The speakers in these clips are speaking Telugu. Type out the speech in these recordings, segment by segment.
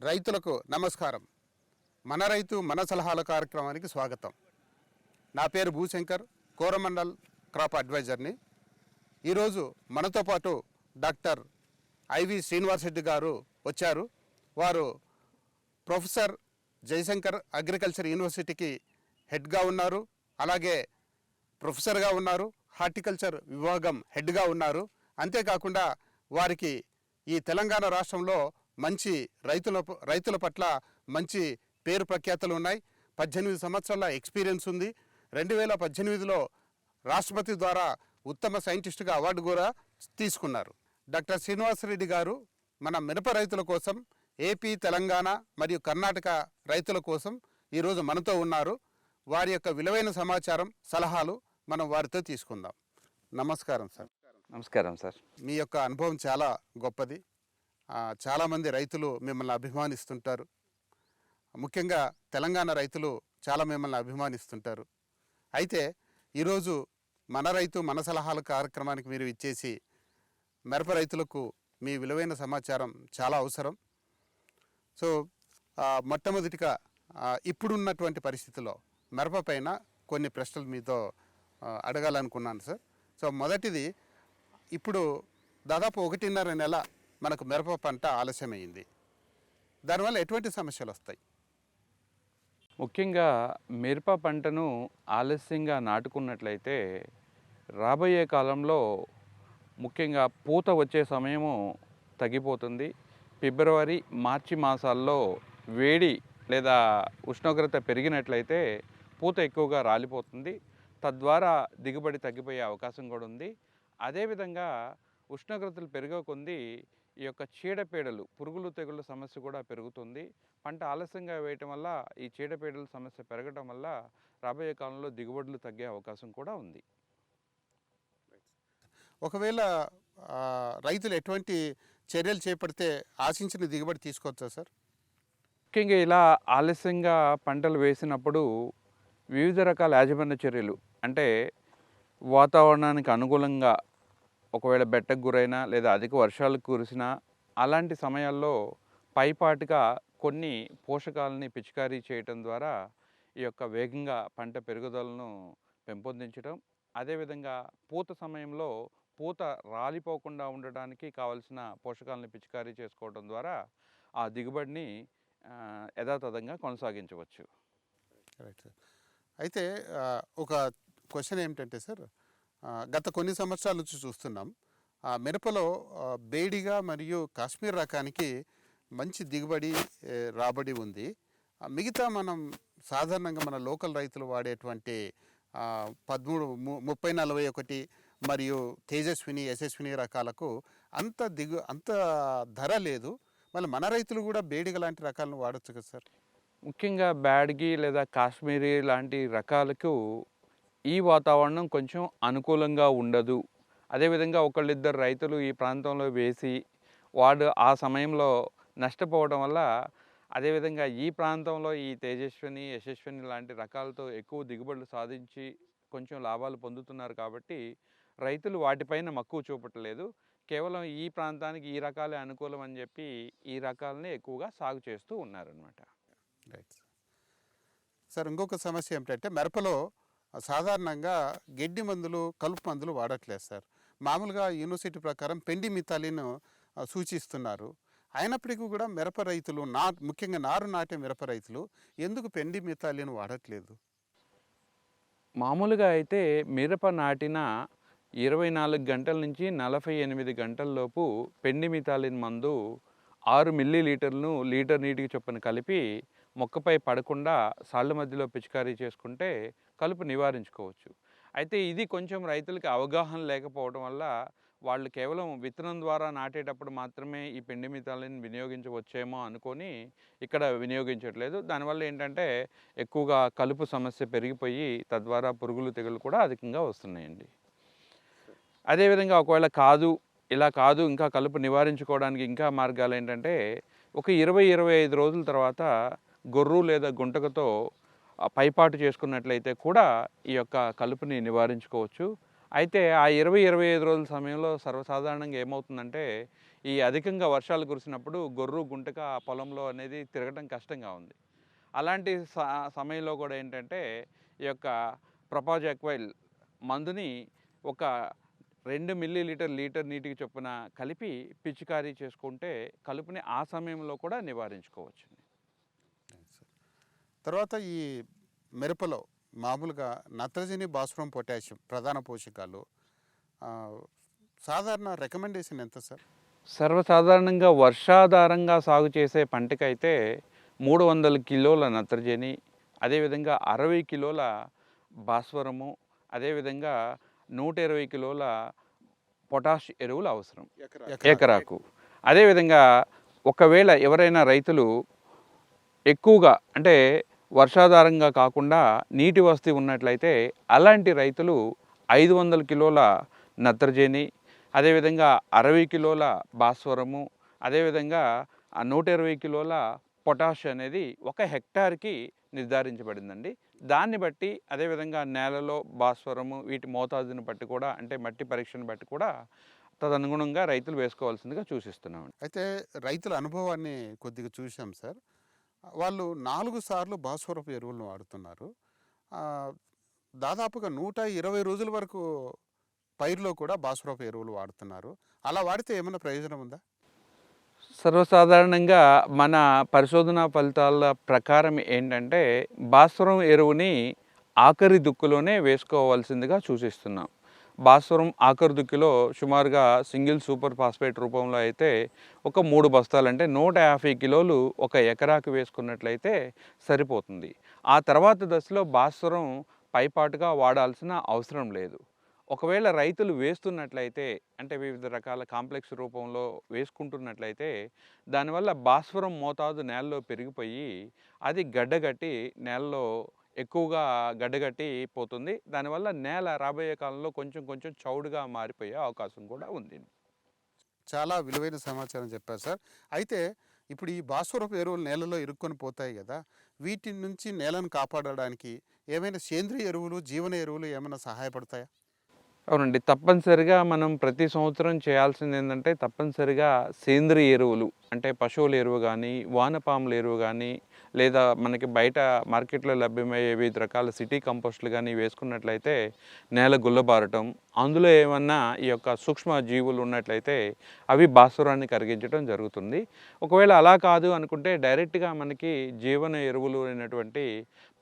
రైతులకు నమస్కారం. మన రైతు మన సలహాల కార్యక్రమానికి స్వాగతం. నా పేరు భూశంకర్ కోరమండల్ క్రాప్ అడ్వైజర్ని. ఈరోజు మనతో పాటు డాక్టర్ ఐవి శ్రీనివాస్ రెడ్డి గారు వచ్చారు. వారు ప్రొఫెసర్ జయశంకర్ అగ్రికల్చర్ యూనివర్సిటీకి హెడ్గా ఉన్నారు. అలాగే ప్రొఫెసర్గా ఉన్నారు. హార్టికల్చర్ విభాగం హెడ్గా ఉన్నారు. అంతేకాకుండా వారికి ఈ తెలంగాణ రాష్ట్రంలో మంచి రైతుల రైతుల పట్ల మంచి పేరు ప్రఖ్యాతలు ఉన్నాయి. పద్దెనిమిది సంవత్సరాల ఎక్స్పీరియన్స్ ఉంది. రెండు వేల పద్దెనిమిదిలో రాష్ట్రపతి ద్వారా ఉత్తమ సైంటిస్టుగా అవార్డు కూడా తీసుకున్నారు. డాక్టర్ శ్రీనివాసరెడ్డి గారు మన మినప రైతుల కోసం ఏపీ తెలంగాణ మరియు కర్ణాటక రైతుల కోసం ఈరోజు మనతో ఉన్నారు. వారి యొక్క విలువైన సమాచారం సలహాలు మనం వారితో తీసుకుందాం. నమస్కారం సార్. నమస్కారం సార్. మీ యొక్క అనుభవం చాలా గొప్పది. చాలామంది రైతులు మిమ్మల్ని అభిమానిస్తుంటారు. ముఖ్యంగా తెలంగాణ రైతులు చాలా మిమ్మల్ని అభిమానిస్తుంటారు. అయితే ఈరోజు మన రైతు మన సలహాల కార్యక్రమానికి మీరు ఇచ్చేసి మిరప రైతులకు మీ విలువైన సమాచారం చాలా అవసరం. సో మొట్టమొదటిగా ఇప్పుడున్నటువంటి పరిస్థితిలో మిరప పైన కొన్ని ప్రశ్నలు మీతో అడగాలనుకున్నాను సార్. సో మొదటిది ఇప్పుడు దాదాపు ఒకటిన్నర నెల మనకు మిరప పంట ఆలస్యమైంది. దానివల్ల ఎటువంటి సమస్యలు వస్తాయి? ముఖ్యంగా మిరప పంటను ఆలస్యంగా నాటుకున్నట్లయితే రాబోయే కాలంలో ముఖ్యంగా పూత వచ్చే సమయము తగ్గిపోతుంది. ఫిబ్రవరి మార్చి మాసాల్లో వేడి లేదా ఉష్ణోగ్రత పెరిగినట్లయితే పూత ఎక్కువగా రాలిపోతుంది. తద్వారా దిగుబడి తగ్గిపోయే అవకాశం కూడా ఉంది. అదేవిధంగా ఉష్ణోగ్రతలు పెరిగే కొద్దీ ఈ యొక్క చీడపీడలు పురుగులు తెగుళ్ళ సమస్య కూడా పెరుగుతుంది. పంట ఆలస్యంగా వేయటం వల్ల ఈ చీడపీడల సమస్య పెరగటం వల్ల రాబోయే కాలంలో దిగుబడులు తగ్గే అవకాశం కూడా ఉంది. ఒకవేళ రైతులు ఎటువంటి చర్యలు చేపడితే ఆశించిన దిగుబడి తీసుకోవచ్చా సార్? ముఖ్యంగా ఇలా ఆలస్యంగా పంటలు వేసినప్పుడు వివిధ రకాల యాజమాన్య చర్యలు అంటే వాతావరణానికి అనుకూలంగా ఒకవేళ బెట్టకు గురైనా లేదా అధిక వర్షాలు కురిసినా అలాంటి సమయాల్లో పైపాటుగా కొన్ని పోషకాలని పిచికారీ చేయటం ద్వారా ఈ యొక్క వేగంగా పంట పెరుగుదలను పెంపొందించడం అదేవిధంగా పూత సమయంలో పూత రాలిపోకుండా ఉండడానికి కావలసిన పోషకాలను పిచికారీ చేసుకోవడం ద్వారా ఆ దిగుబడిని యథాతథంగా కొనసాగించవచ్చు. రైట్ సార్ అయితే ఒక క్వశ్చన్ ఏమిటంటే సార్ గత కొన్ని సంవత్సరాల నుంచి చూస్తున్నాం. ఆ, మిరపలో బేడిగా మరియు కాశ్మీర్ రకానికి మంచి దిగుబడి రాబడి ఉంది. మిగతా మనం సాధారణంగా మన లోకల్ రైతులు వాడేటువంటి పదమూడు ము- ముప్పై నలభై ఒకటి మరియు తేజస్విని యశస్విని రకాలకు అంత దిగు అంత ధర లేదు. మళ్ళీ మన రైతులు కూడా బేడిగ లాంటి రకాలను వాడచ్చు కదా సార్? ముఖ్యంగా బ్యాడ్గి లేదా కాశ్మీరీ లాంటి రకాలకు ఈ వాతావరణం కొంచెం అనుకూలంగా ఉండదు. అదేవిధంగా ఒకళ్ళిద్దరు రైతులు ఈ ప్రాంతంలో వేసి వాడు ఆ సమయంలో నష్టపోవడం వల్ల అదేవిధంగా ఈ ప్రాంతంలో ఈ తేజస్విని యశస్విని లాంటి రకాలతో ఎక్కువ దిగుబడులు సాధించి కొంచెం లాభాలు పొందుతున్నారు కాబట్టి రైతులు వాటిపైన మక్కువ చూపట్లేదు. కేవలం ఈ ప్రాంతానికి ఈ రకాలే అనుకూలం అని చెప్పి ఈ రకాలని ఎక్కువగా సాగు చేస్తూ ఉన్నారనమాట రైట్ సార్ సార్ ఇంకొక సమస్య ఏమిటంటే మిరపలో సాధారణంగా గడ్డి మందులు కలుపు మందులు వాడట్లేదు సార్. మామూలుగా యూనివర్సిటీ ప్రకారం పెండి మితాలిను సూచిస్తున్నారు. అయినప్పటికీ కూడా మిరప రైతులు నా ముఖ్యంగా నారు నాటే మిరప రైతులు ఎందుకు పెండి మితాలిను వాడట్లేదు? మామూలుగా అయితే మిరప నాటిన ఇరవై నాలుగు గంటల నుంచి నలభై ఎనిమిది గంటల్లోపు పెండి మితాలిన్ మందు ఆరు మిల్లీ లీటర్లను లీటర్ నీటికి చొప్పున కలిపి మొక్కపై పడకుండా సాళ్ళ మధ్యలో పిచికారీ చేసుకుంటే కలుపు నివారించుకోవచ్చు. అయితే ఇది కొంచెం రైతులకి అవగాహన లేకపోవడం వల్ల వాళ్ళు కేవలం విత్తనం ద్వారా నాటేటప్పుడు మాత్రమే ఈ పిండి మితాలిని వినియోగించవచ్చేమో అనుకొని ఇక్కడ వినియోగించట్లేదు. దానివల్ల ఏంటంటే ఎక్కువగా కలుపు సమస్య పెరిగిపోయి తద్వారా పురుగులు తెగులు కూడా అధికంగా వస్తున్నాయండి. అదేవిధంగా ఒకవేళ కాదు ఇలా కాదు ఇంకా కలుపు నివారించుకోవడానికి ఇంకా మార్గాలు ఏంటంటే ఒక ఇరవై ఇరవై ఐదు రోజుల తర్వాత గొర్రు లేదా గుంటకతో పైపాటు చేసుకున్నట్లయితే కూడా ఈ యొక్క కలుపుని నివారించుకోవచ్చు. అయితే ఆ ఇరవై ఇరవై ఐదు రోజుల సమయంలో సర్వసాధారణంగా ఏమవుతుందంటే ఈ అధికంగా వర్షాలు కురిసినప్పుడు గొర్రు గుంటక ఆ పొలంలో అనేది తిరగడం కష్టంగా ఉంది. అలాంటి స సమయంలో కూడా ఏంటంటే ఈ యొక్క ప్రపాజక్వైల్ మందుని ఒక రెండు మిల్లీ లీటర్ లీటర్ నీటికి చొప్పున కలిపి పిచికారీ చేసుకుంటే కలుపుని ఆ సమయంలో కూడా నివారించుకోవచ్చు. తర్వాత ఈ మిరపలో మామూలుగా నత్రజని భాస్వరం పొటాషియం ప్రధాన పోషకాలు సాధారణ రికమెండేషన్ ఎంత సార్? సర్వసాధారణంగా వర్షాధారంగా సాగు చేసే పంటకైతే మూడు వందల కిలోల నత్రజని అదేవిధంగా అరవై కిలోల భాస్వరము అదేవిధంగా నూట ఇరవై కిలోల పొటాష్ ఎరువులు అవసరం. ఎకరాకు. అదేవిధంగా ఒకవేళ ఎవరైనా రైతులు ఎక్కువగా అంటే వర్షాధారంగా కాకుండా నీటి వసతి ఉన్నట్లయితే అలాంటి రైతులు ఐదు వందల కిలోల నత్రజని అదేవిధంగా అరవై కిలోల భాస్వరము అదేవిధంగా ఆ నూట ఇరవై కిలోల పొటాష్ అనేది ఒక హెక్టార్కి నిర్ధారించబడిందండి. దాన్ని బట్టి అదేవిధంగా నేలలో భాస్వరము వీటి మోతాదుని బట్టి కూడా అంటే మట్టి పరీక్షను బట్టి కూడా తదనుగుణంగా రైతులు వేసుకోవాల్సిందిగా సూచిస్తున్నామండి. అయితే రైతుల అనుభవాన్ని కొద్దిగా చూసాం సార్. వాళ్ళు నాలుగు సార్లు భాస్వరపు ఎరువులను వాడుతున్నారు. దాదాపుగా నూట ఇరవై రోజుల వరకు పైరులో కూడా భాస్వరపు ఎరువులు వాడుతున్నారు. అలా వాడితే ఏమైనా ప్రయోజనం ఉందా? సర్వసాధారణంగా మన పరిశోధనా ఫలితాల ప్రకారం ఏంటంటే భాస్వరం ఎరువుని ఆఖరి దుక్కులోనే వేసుకోవాల్సిందిగా సూచిస్తున్నాం. భాస్వరం ఆఖరుదుక్కిలో సుమారుగా సింగిల్ సూపర్ ఫాస్ఫేట్ రూపంలో అయితే ఒక మూడు బస్తాలు అంటే నూట యాభై కిలోలు ఒక ఎకరాకు వేసుకున్నట్లయితే సరిపోతుంది. ఆ తర్వాత దశలో భాస్వరం పైపాటుగా వాడాల్సిన అవసరం లేదు. ఒకవేళ రైతులు వేస్తున్నట్లయితే అంటే వివిధ రకాల కాంప్లెక్స్ రూపంలో వేసుకుంటున్నట్లయితే దానివల్ల భాస్వరం మోతాదు నేలలో పెరిగిపోయి అది గడ్డగట్టి నేలలో ఎక్కువగా గడ్డగట్టి పోతుంది. దానివల్ల నేల రాబోయే కాలంలో కొంచెం కొంచెం చౌడుగా మారిపోయే అవకాశం కూడా ఉంది. చాలా విలువైన సమాచారం చెప్పారు సార్. అయితే ఇప్పుడు ఈ భాస్వరపు ఎరువులు నేలలో ఇరుక్కొని పోతాయి కదా వీటి నుంచి నేలను కాపాడడానికి ఏమైనా సేంద్రియ ఎరువులు జీవన ఎరువులు ఏమైనా సహాయపడతాయా? అవునండి. తప్పనిసరిగా మనం ప్రతి సంవత్సరం చేయాల్సింది ఏంటంటే తప్పనిసరిగా సేంద్రియ ఎరువులు అంటే పశువుల ఎరువు కానీ వానపాముల ఎరువు కానీ లేదా మనకి బయట మార్కెట్లో లభ్యమయ్యే వివిధ రకాల సిటీ కంపోస్ట్లు కానీ వేసుకున్నట్లయితే నేల గుల్లబారటం. అందులో ఏమన్నా ఈ యొక్క సూక్ష్మ జీవులు ఉన్నట్లయితే అవి భాస్వరాన్ని కరిగించడం జరుగుతుంది. ఒకవేళ అలా కాదు అనుకుంటే డైరెక్ట్గా మనకి జీవన ఎరువులు అయినటువంటి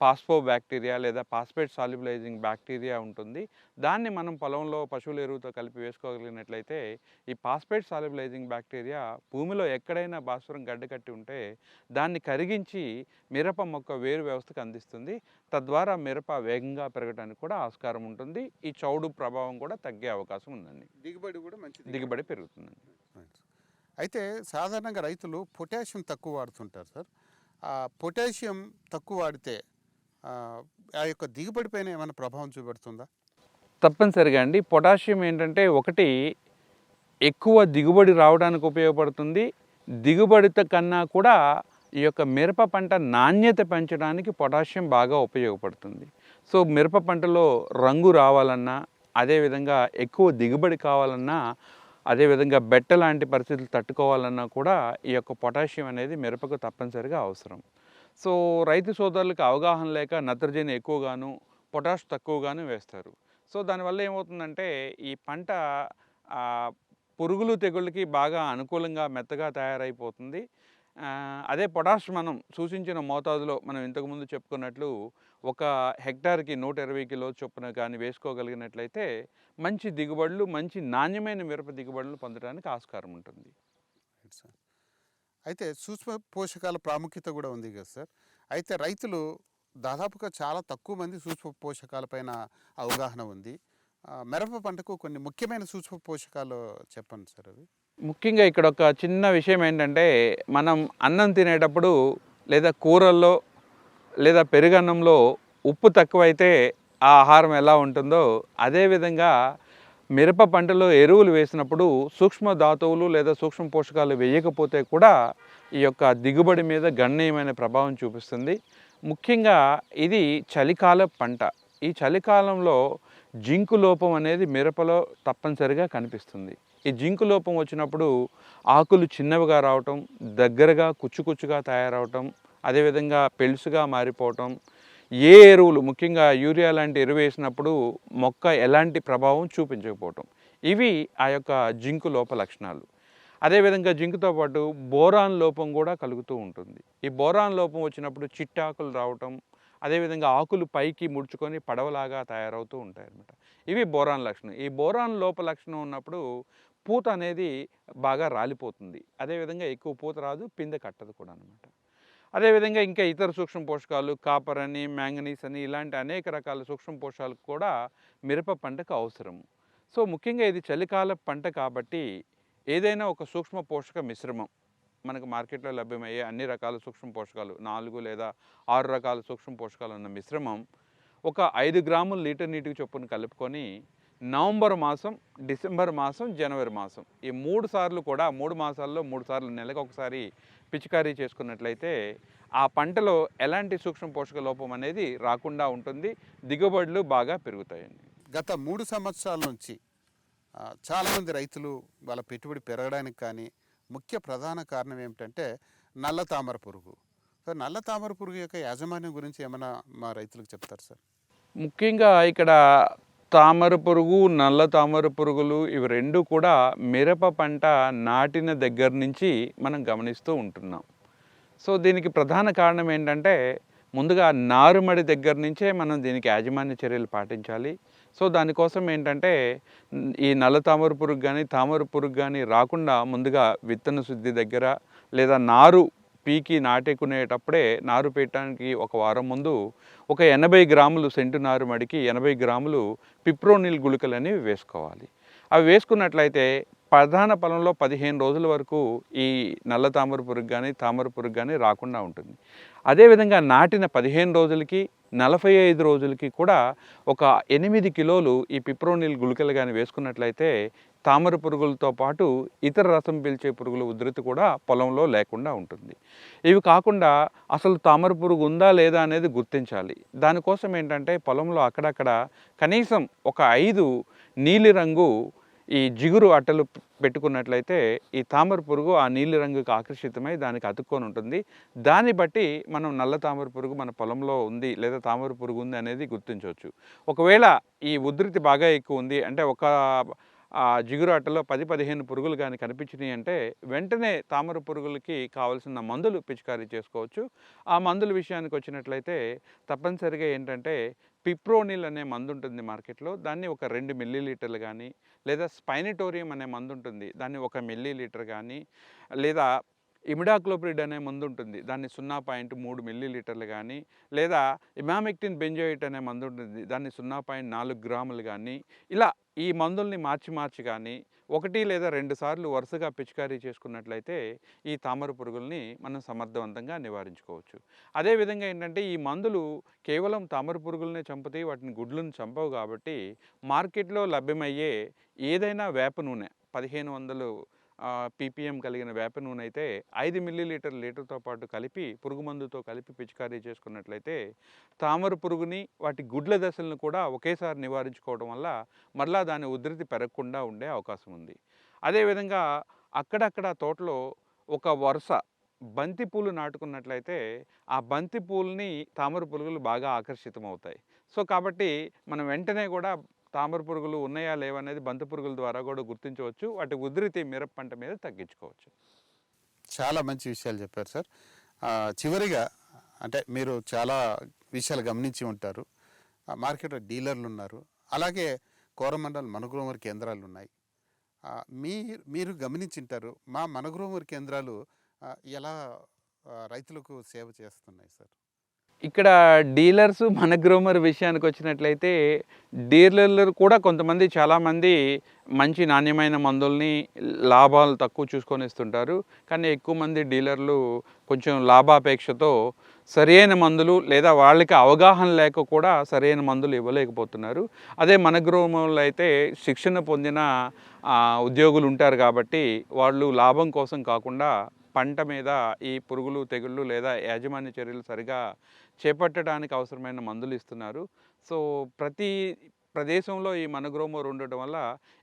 పాస్పో బ్యాక్టీరియా లేదా పాస్పేట్ సాల్యుబలైజింగ్ బ్యాక్టీరియా ఉంటుంది. దాన్ని మనం పొలంలో పశువుల ఎరువుతో కలిపి వేసుకోగలిగినట్లయితే ఈ పాస్పేట్ సాల్యుబలైజింగ్ బ్యాక్టీరియా భూమిలో ఎక్కడైనా భాస్వరం గడ్డకట్టి ఉంటే దాన్ని కరిగించి మిరప మొక్క వేరు వ్యవస్థకు అందిస్తుంది. తద్వారా మిరప వేగంగా పెరగడానికి కూడా ఆస్కారం ఉంటుంది. ఈ చౌడు ప్రభావం కూడా తగ్గే అవకాశం ఉందండి. దిగుబడి కూడా మంచిది దిగుబడి. పెరుగుతుందండి. అయితే సాధారణంగా రైతులు పొటాషియం తక్కువ వాడుతుంటారు సార్. ఆ పొటాషియం తక్కువ వాడితే ఆ, యొక్క దిగుబడి పైన ఏమైనా ప్రభావం చూపెడుతుందా? తప్పనిసరిగా అండి. పొటాషియం ఏంటంటే ఒకటి ఎక్కువ దిగుబడి రావడానికి ఉపయోగపడుతుంది. దిగుబడితో కన్నా కూడా ఈ యొక్క మిరప పంట నాణ్యత పెంచడానికి పొటాషియం బాగా ఉపయోగపడుతుంది. సో మిరప పంటలో రంగు రావాలన్నా అదేవిధంగా ఎక్కువ దిగుబడి కావాలన్నా అదేవిధంగా బెట్ట లాంటి పరిస్థితులు తట్టుకోవాలన్నా కూడా ఈ యొక్క పొటాషియం అనేది మిరపకు తప్పనిసరిగా అవసరం. సో రైతు సోదరులకు అవగాహన లేక నత్రజని ఎక్కువగాను పొటాష్ తక్కువగాను వేస్తారు. సో దానివల్ల ఏమవుతుందంటే ఈ పంట పురుగులు తెగుళ్ళకి బాగా అనుకూలంగా మెత్తగా తయారైపోతుంది. అదే పొటాష్ మనం సూచించిన మోతాదులో మనం ఇంతకుముందు చెప్పుకున్నట్లు ఒక హెక్టార్కి నూట ఇరవై కిలో చొప్పున కానీ వేసుకోగలిగినట్లయితే మంచి దిగుబడులు మంచి నాణ్యమైన మిరప దిగుబడులు పొందడానికి ఆస్కారం ఉంటుంది. సార్ అయితే సూక్ష్మ పోషకాల ప్రాముఖ్యత కూడా ఉంది కదా సార్. అయితే రైతులు దాదాపుగా చాలా తక్కువ మంది సూక్ష్మ పోషకాలపైన అవగాహన ఉంది. మిరప పంటకు కొన్ని ముఖ్యమైన సూక్ష్మ పోషకాలు చెప్పండి సార్ అవి. ముఖ్యంగా ఇక్కడ ఒక చిన్న విషయం ఏంటంటే మనం అన్నం తినేటప్పుడు లేదా కూరల్లో లేదా పెరుగన్నంలో ఉప్పు తక్కువైతే ఆ ఆహారం ఎలా ఉంటుందో అదేవిధంగా మిరప పంటలో ఎరువులు వేసినప్పుడు సూక్ష్మ ధాతువులు లేదా సూక్ష్మ పోషకాలు వేయకపోతే కూడా ఈ యొక్క దిగుబడి మీద గణనీయమైన ప్రభావం చూపిస్తుంది. ముఖ్యంగా ఇది చలికాల పంట. ఈ చలికాలంలో జింకు లోపం అనేది మిరపలో తప్పనిసరిగా కనిపిస్తుంది. ఈ జింకు లోపం వచ్చినప్పుడు ఆకులు చిన్నవిగా రావటం దగ్గరగా కుచ్చుకుచ్చుగా తయారవటం అదేవిధంగా పెలుసుగా మారిపోవటం ఏ ఎరువులు ముఖ్యంగా యూరియా లాంటి ఎరువు వేసినప్పుడు మొక్క ఎలాంటి ప్రభావం చూపించకపోవటం. ఇవి ఆ యొక్క జింకు లోప లక్షణాలు. అదేవిధంగా జింకుతో పాటు బోరాన్ లోపం కూడా కలుగుతూ ఉంటుంది. ఈ బోరాన్ లోపం వచ్చినప్పుడు చిట్టాకులు రావటం అదేవిధంగా ఆకులు పైకి ముడుచుకొని పడవలాగా తయారవుతూ ఉంటాయి అన్నమాట. ఇవి బోరాన్ లక్షణం. ఈ బోరాన్ లోప లక్షణం ఉన్నప్పుడు పూత అనేది బాగా రాలిపోతుంది. అదేవిధంగా ఎక్కువ పూత రాదు పిందె కట్టదు కూడా అనమాట అదేవిధంగా ఇంకా ఇతర సూక్ష్మ పోషకాలు కాపర్ అని మ్యాంగనీస్ అని ఇలాంటి అనేక రకాల సూక్ష్మ పోషకాలు కూడా మిరప పంటకు అవసరం సో ముఖ్యంగా ఇది చలికాల పంట కాబట్టి ఏదైనా ఒక సూక్ష్మ పోషక మిశ్రమం మనకు మార్కెట్లో లభ్యమయ్యే అన్ని రకాల సూక్ష్మ పోషకాలు నాలుగు లేదా ఆరు రకాల సూక్ష్మ పోషకాలు ఉన్న మిశ్రమం ఒక ఐదు గ్రాములు లీటర్ నీటికి చొప్పున కలుపుకొని నవంబర్ మాసం డిసెంబర్ మాసం జనవరి మాసం ఈ మూడు సార్లు కూడా మూడు మాసాల్లో మూడు సార్లు నెలకు ఒకసారి పిచికారీ చేసుకున్నట్లయితే ఆ పంటలో ఎలాంటి సూక్ష్మ పోషక లోపం అనేది రాకుండా ఉంటుంది దిగుబడులు బాగా పెరుగుతాయండి. గత మూడు సంవత్సరాల నుంచి చాలామంది రైతులు వాళ్ళ పెట్టుబడి పెరగడానికి కానీ ముఖ్య ప్రధాన కారణం ఏమిటంటే నల్ల తామర పురుగు. సో నల్ల తామర పురుగు యొక్క యాజమాన్యం గురించి ఏమైనా మా రైతులకు చెప్తారు సార్? ముఖ్యంగా ఇక్కడ తామర పురుగు నల్ల తామర పురుగులు ఇవి రెండు కూడా మిరప పంట నాటిన దగ్గర నుంచి మనం గమనిస్తూ ఉంటున్నాం. సో దీనికి ప్రధాన కారణం ఏంటంటే ముందుగా నారుమడి దగ్గర నుంచే మనం దీనికి యాజమాన్య చర్యలు పాటించాలి. సో దానికోసం ఏంటంటే ఈ నల్ల తామర పురుగు కానీ తామర పురుగు కానీ రాకుండా ముందుగా విత్తన శుద్ధి దగ్గర లేదా నారు పీకి నాటేకునేటప్పుడే నారు పెట్టడానికి ఒక వారం ముందు ఒక ఎనభై గ్రాములు సెంటు నారు మడికి ఎనభై గ్రాములు పిప్రోనిల్ గుళికలు అనేవి వేసుకోవాలి. అవి వేసుకున్నట్లయితే ప్రధాన పొలంలో పదిహేను రోజుల వరకు ఈ నల్ల తామర పురుగు కానీ తామర పురుగు కానీ రాకుండా ఉంటుంది. అదేవిధంగా నాటిన పదిహేను రోజులకి నలభై ఐదు రోజులకి కూడా ఒక ఎనిమిది కిలోలు ఈ పిప్రోనిల్ గుళికలు కానీ వేసుకున్నట్లయితే తామర పురుగులతో పాటు ఇతర రసం పీల్చే పురుగుల ఉధృతి కూడా పొలంలో లేకుండా ఉంటుంది. ఇవి కాకుండా అసలు తామర పురుగు ఉందా లేదా అనేది గుర్తించాలి. దానికోసం ఏంటంటే పొలంలో అక్కడక్కడ కనీసం ఒక ఐదు నీలిరంగు ఈ జిగురు అట్టలు పెట్టుకున్నట్లయితే ఈ తామర పురుగు ఆ నీలి రంగుకి ఆకర్షితమై దానికి అతుక్కొని ఉంటుంది. దాన్ని బట్టి మనం నల్ల తామర పురుగు మన పొలంలో ఉంది లేదా తామర పురుగు ఉంది అనేది గుర్తించవచ్చు. ఒకవేళ ఈ ఉధృతి బాగా ఎక్కువ ఉంది అంటే ఒక ఆ జిగురాటలో పది పదిహేను పురుగులు కానీ కనిపించినాయి అంటే వెంటనే తామర పురుగులకి కావాల్సిన మందులు పిచికారీ చేసుకోవచ్చు. ఆ మందుల విషయానికి వచ్చినట్లయితే తప్పనిసరిగా ఏంటంటే పిప్రోనిల్ అనే మందు ఉంటుంది మార్కెట్లో. దాన్ని ఒక రెండు మిల్లీ లీటర్లు కానీ లేదా స్పైనిటోరియం అనే మందు ఉంటుంది దాన్ని ఒక మిల్లీ లీటర్ కానీ లేదా ఇమిడాక్లోప్రిడ్ అనే మందు ఉంటుంది దాన్ని సున్నా పాయింట్ మూడు మిల్లీ లీటర్లు కానీ లేదా ఇమామిక్టిన్ బెంజోయిట్ అనే మందు ఉంటుంది దాన్ని సున్నా పాయింట్ నాలుగు గ్రాములు కానీ ఇలా ఈ మందుల్ని మార్చి మార్చి కానీ ఒకటి లేదా రెండు సార్లు వరుసగా పిచికారీ చేసుకున్నట్లయితే ఈ తామర పురుగుల్ని మనం సమర్థవంతంగా నివారించుకోవచ్చు. అదేవిధంగా ఏంటంటే ఈ మందులు కేవలం తామర పురుగులనే చంపుతాయి వాటిని గుడ్లను చంపవు కాబట్టి మార్కెట్లో లభ్యమయ్యే ఏదైనా వేప నూనె పదిహేను వందలు పీపీఎం కలిగిన వేప నూనె అయితే ఐదు మిల్లీ లీటర్ లీటర్తో పాటు కలిపి పురుగు మందుతో కలిపి పిచికారీ చేసుకున్నట్లయితే తామర పురుగుని వాటి గుడ్ల దశలను కూడా ఒకేసారి నివారించుకోవడం వల్ల మరలా దాని ఉధృతి పెరగకుండా ఉండే అవకాశం ఉంది. అదేవిధంగా అక్కడక్కడ తోటలో ఒక వరుస బంతి పూలు నాటుకున్నట్లయితే ఆ బంతి పూలని తామర పురుగులు బాగా ఆకర్షితమవుతాయి. సో కాబట్టి మనం వెంటనే కూడా తామర పురుగులు ఉన్నాయా లేవనేది బంతి పురుగుల ద్వారా కూడా గుర్తించవచ్చు. వాటి ఉధృతి మిరప పంట మీద తగ్గించుకోవచ్చు. చాలా మంచి విషయాలు చెప్పారు సార్. చివరిగా అంటే మీరు చాలా విషయాలు గమనించి ఉంటారు. మార్కెట్లో డీలర్లు ఉన్నారు. అలాగే కోరమండల్ మనుగ్రోమర్ కేంద్రాలు ఉన్నాయి. మీ మీరు గమనించింటారు మా మనుగ్రోమర్ కేంద్రాలు ఎలా రైతులకు సేవ చేస్తున్నాయి సార్? ఇక్కడ డీలర్స్ మన గ్రోమర్ విషయానికి వచ్చినట్లయితే డీలర్లు కూడా కొంతమంది చాలామంది మంచి నాణ్యమైన మందుల్ని లాభాలు తక్కువ చూసుకొని ఇస్తుంటారు కానీ ఎక్కువ మంది డీలర్లు కొంచెం లాభాపేక్షతో సరైన మందులు లేదా వాళ్ళకి అవగాహన లేక కూడా సరైన మందులు ఇవ్వలేకపోతున్నారు. అదే మన గ్రోమంలో అయితే శిక్షణ పొందిన ఉద్యోగులు ఉంటారు కాబట్టి వాళ్ళు లాభం కోసం కాకుండా పంట మీద ఈ పురుగులు తెగుళ్ళు లేదా యాజమాన్య చర్యలు సరిగా చేపట్టడానికి అవసరమైన మందులు ఇస్తున్నారు. సో ప్రతి ప్రదేశంలో ఈ మనగ్రోమోర్ ఉండటం వల్ల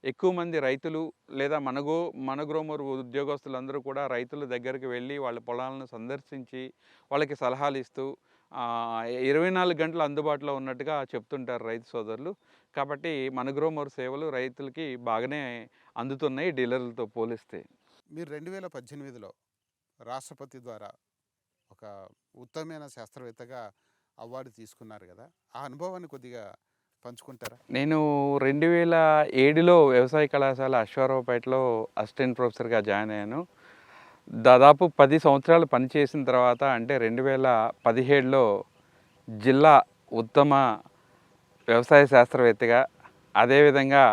ఎక్కువ మంది రైతులు లేదా మనగో మనగ్రోమోర్ ఉద్యోగస్తులందరూ కూడా రైతుల దగ్గరికి వెళ్ళి వాళ్ళ పొలాలను సందర్శించి వాళ్ళకి సలహాలు ఇస్తూ ఇరవై నాలుగు గంటలు అందుబాటులో ఉన్నట్టుగా చెప్తుంటారు రైతు సోదరులు. కాబట్టి మనగ్రోమోర్ సేవలు రైతులకి బాగానే అందుతున్నాయి డీలర్లతో పోలిస్తే. మీరు రెండు వేల పద్దెనిమిదిలో రాష్ట్రపతి ద్వారా ఒక ఉత్తమమైన శాస్త్రవేత్తగా అవార్డు తీసుకున్నారు కదా. ఆ అనుభవాన్ని కొద్దిగా పంచుకుంటారా? నేను రెండు వేల ఏడులో వ్యవసాయ కళాశాల అశ్వారావుపేటలో అసిస్టెంట్ ప్రొఫెసర్గా జాయిన్ అయ్యాను. దాదాపు పది సంవత్సరాలు పనిచేసిన తర్వాత అంటే రెండు వేల పదిహేడులో జిల్లా ఉత్తమ వ్యవసాయ శాస్త్రవేత్తగా అదేవిధంగా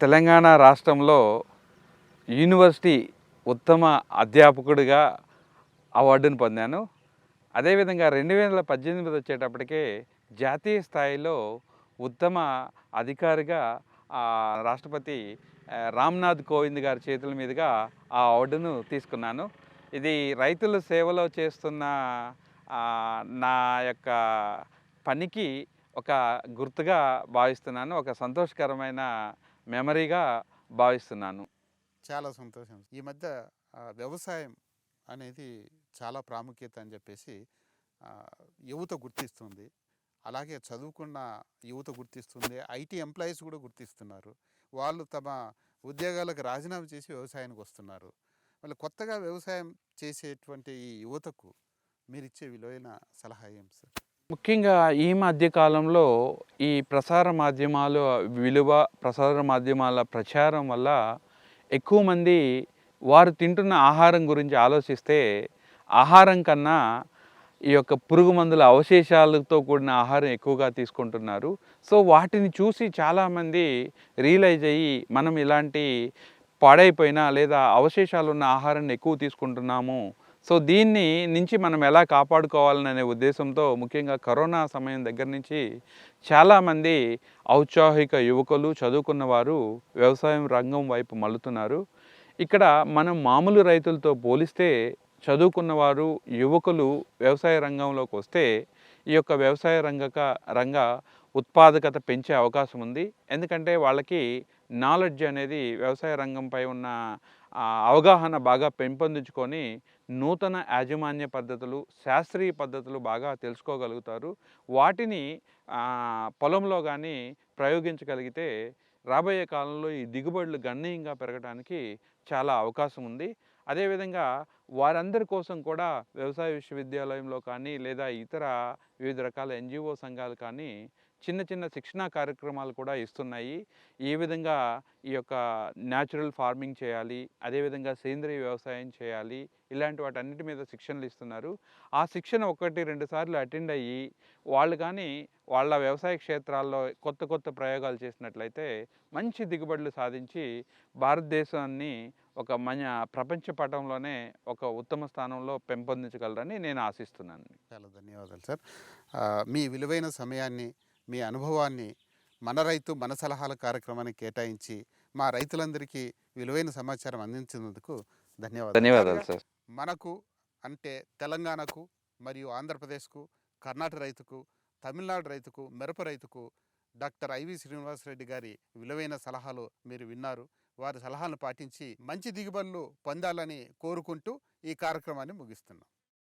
తెలంగాణ రాష్ట్రంలో యూనివర్సిటీ ఉత్తమ అధ్యాపకుడిగా అవార్డును పొందాను. అదేవిధంగా రెండు వేల పద్దెనిమిది వచ్చేటప్పటికే జాతీయ స్థాయిలో ఉత్తమ అధికారిగా రాష్ట్రపతి రామ్నాథ్ కోవింద్ గారి చేతుల మీదుగా ఆ అవార్డును తీసుకున్నాను. ఇది రైతుల సేవలో చేస్తున్న నా యొక్క పనికి ఒక గుర్తుగా భావిస్తున్నాను. ఒక సంతోషకరమైన మెమరీగా భావిస్తున్నాను. చాలా సంతోషం. ఈ మధ్య వ్యవసాయం అనేది చాలా ప్రాముఖ్యత అని చెప్పేసి యువత గుర్తిస్తుంది. అలాగే చదువుకున్న యువత గుర్తిస్తుంది. ఐటీ ఎంప్లాయీస్ కూడా గుర్తిస్తున్నారు. వాళ్ళు తమ ఉద్యోగాలకు రాజీనామా చేసి వ్యవసాయానికి వస్తున్నారు. మళ్ళీ కొత్తగా వ్యవసాయం చేసేటువంటి ఈ యువతకు మీరు ఇచ్చే విలువైన సలహా ఏం సార్? ముఖ్యంగా ఈ మధ్య కాలంలో ఈ ప్రసార మాధ్యమాలు విలువ ప్రసార మాధ్యమాల ప్రచారం వల్ల ఎక్కువ మంది వారు తింటున్న ఆహారం గురించి ఆలోచిస్తే ఆహారం కన్నా ఈ యొక్క పురుగు మందుల అవశేషాలతో కూడిన ఆహారం ఎక్కువగా తీసుకుంటున్నారు. సో వాటిని చూసి చాలామంది రియలైజ్ అయ్యి మనం ఇలాంటి పాడైపోయిన లేదా అవశేషాలు ఉన్న ఆహారాన్ని ఎక్కువ తీసుకుంటున్నాము సో దీన్ని నుంచి మనం ఎలా కాపాడుకోవాలనే ఉద్దేశంతో ముఖ్యంగా కరోనా సమయం దగ్గర నుంచి చాలామంది ఔత్సాహిక యువకులు చదువుకున్న వారు వ్యవసాయం రంగం వైపు మళ్ళుతున్నారు. ఇక్కడ మనం మామూలు రైతులతో పోలిస్తే చదువుకున్న వారు యువకులు వ్యవసాయ రంగంలోకి వస్తే ఈ యొక్క వ్యవసాయ రంగక రంగ ఉత్పాదకత పెంచే అవకాశం ఉంది. ఎందుకంటే వాళ్ళకి నాలెడ్జ్ అనేది వ్యవసాయ రంగంపై ఉన్న అవగాహన బాగా పెంపొందించుకొని నూతన యాజమాన్య పద్ధతులు శాస్త్రీయ పద్ధతులు బాగా తెలుసుకోగలుగుతారు. వాటిని పొలంలో కానీ ప్రయోగించగలిగితే రాబోయే కాలంలో ఈ దిగుబడులు గణనీయంగా పెరగడానికి చాలా అవకాశం ఉంది. అదేవిధంగా వారందరి కోసం కూడా వ్యవసాయ విశ్వవిద్యాలయంలో కానీ లేదా ఇతర వివిధ రకాల ఎన్జిఓ సంఘాలు కానీ చిన్న చిన్న శిక్షణా కార్యక్రమాలు కూడా ఇస్తున్నాయి. ఏ విధంగా ఈ యొక్క న్యాచురల్ ఫార్మింగ్ చేయాలి అదేవిధంగా సేంద్రియ వ్యవసాయం చేయాలి ఇలాంటి వాటన్నిటి మీద శిక్షణలు ఇస్తున్నారు. ఆ శిక్షణ ఒకటి రెండు సార్లు అటెండ్ అయ్యి వాళ్ళు కానీ వాళ్ళ వ్యవసాయ క్షేత్రాల్లో కొత్త కొత్త ప్రయోగాలు చేసినట్లయితే మంచి దిగుబడులు సాధించి భారతదేశాన్ని ఒక మన ప్రపంచ పటంలోనే ఒక ఉత్తమ స్థానంలో పెంపొందించగలరని నేను ఆశిస్తున్నాను చాలా ధన్యవాదాలు సార్. మీ విలువైన సమయాన్ని మీ అనుభవాన్ని మన రైతు మన సలహాల కార్యక్రమానికి కేటాయించి మా రైతులందరికీ విలువైన సమాచారం అందించినందుకు ధన్యవాదాలు. ధన్యవాదాలు సార్. మనకు అంటే తెలంగాణకు మరియు ఆంధ్రప్రదేశ్కు కర్ణాటక రైతుకు తమిళనాడు రైతుకు మిరప రైతుకు డాక్టర్ ఐవి శ్రీనివాసరెడ్డి గారి విలువైన సలహాలు మీరు విన్నారు. వారి సలహాలను పాటించి మంచి దిగుబడులు పొందాలని కోరుకుంటూ ఈ కార్యక్రమాన్ని ముగిస్తున్నాం.